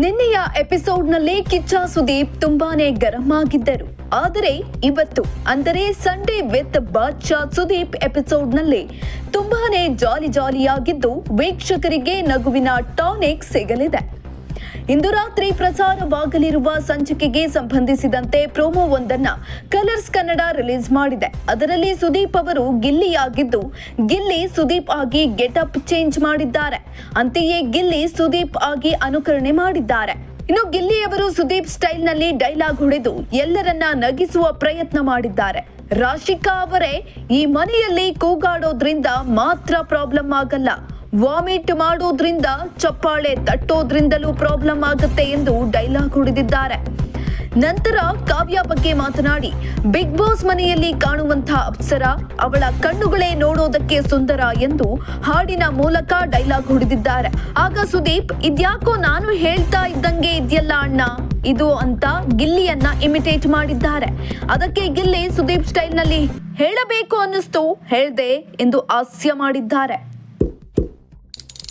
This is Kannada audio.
ನಿನ್ನೆಯ ಎಪಿಸೋಡ್ನಲ್ಲಿ ಕಿಚ್ಚ ಸುದೀಪ್ ತುಂಬಾನೇ ಗರಂ ಆಗಿದ್ದರು ಆದರೆ ಇವತ್ತು, ಅಂದರೆ ಸಂಡೇ ವಿತ್ ಬಾದ್ಶಾ ಸುದೀಪ್ ಎಪಿಸೋಡ್ನಲ್ಲಿ ತುಂಬಾನೇ ಜಾಲಿ ಜಾಲಿಯಾಗಿದ್ದು ವೀಕ್ಷಕರಿಗೆ ನಗುವಿನ ಟಾನಿಕ್ ಸಿಗಲಿದೆ. ಇಂದು ರಾತ್ರಿ ಪ್ರಸಾರವಾಗಲಿರುವ ಸಂಚಿಕೆಗೆ ಸಂಬಂಧಿಸಿದಂತೆ ಪ್ರೋಮೋ ಒಂದನ್ನ ಕಲರ್ಸ್ ಕನ್ನಡ ರಿಲೀಸ್ ಮಾಡಿದೆ. ಅದರಲ್ಲಿ ಸುದೀಪ್ ಅವರು ಗಿಲ್ಲಿಯಾಗಿದ್ದು, ಗಿಲ್ಲಿ ಸುದೀಪ್ ಆಗಿ ಗೆಟಪ್ ಚೇಂಜ್ ಮಾಡಿದ್ದಾರೆ. ಅಂತೆಯೇ ಗಿಲ್ಲಿ ಸುದೀಪ್ ಆಗಿ ಅನುಕರಣೆ ಮಾಡಿದ್ದಾರೆ. ಇನ್ನು ಗಿಲ್ಲಿಯವರು ಸುದೀಪ್ ಸ್ಟೈಲ್ನಲ್ಲಿ ಡೈಲಾಗ್ ಹೊಡೆದು ಎಲ್ಲರನ್ನ ನಗಿಸುವ ಪ್ರಯತ್ನ ಮಾಡಿದ್ದಾರೆ. ರಾಶಿಕಾ ಅವರೇ, ಈ ಮನೆಯಲ್ಲಿ ಕೂಗಾಡೋದ್ರಿಂದ ಮಾತ್ರ ಪ್ರಾಬ್ಲಮ್ ಆಗಲ್ಲ. ವಾಮಿಟ್ ಮಾಡೋದ್ರಿಂದ, ಚಪ್ಪಾಳೆ ತಟ್ಟೋದ್ರಿಂದಲೂ ಪ್ರಾಬ್ಲಮ್ ಆಗುತ್ತೆ ಎಂದು ಡೈಲಾಗ್ ಹೊಡೆದಿದ್ದಾರೆ. ನಂತರ ಕಾವ್ಯ ಬಗ್ಗೆ ಮಾತನಾಡಿ, ಬಿಗ್ ಬಾಸ್ ಮನೆಯಲ್ಲಿ ಕಾಣುವಂತಹ ಅಪ್ಸರ ಅವಳ ಕಣ್ಣುಗಳೇ ನೋಡೋದಕ್ಕೆ ಸುಂದರ ಎಂದು ಹಾಡಿನ ಮೂಲಕ ಡೈಲಾಗ್ ಹೊಡೆದಿದ್ದಾರೆ. ಆಗ ಸುದೀಪ್, ಇದ್ಯಾಕೋ ನಾನು ಹೇಳ್ತಾ ಇದ್ದಂಗೆ ಇದೆಯಲ್ಲ ಅಣ್ಣ? ಇದು ಅಂತ ಗಿಲ್ಲಿಯನ್ನ ಇಮಿಟೇಟ್ ಮಾಡಿದ್ದಾರೆ. ಅದಕ್ಕೆ ಗಿಲ್ಲಿ ಸುದೀಪ್ ಸ್ಟೈಲ್ನಲ್ಲಿ, ಹೇಳಬೇಕು ಅನ್ನಿಸ್ತು, ಹೇಳ್ದೆ ಎಂದು ಹಾಸ್ಯ ಮಾಡಿದ್ದಾರೆ.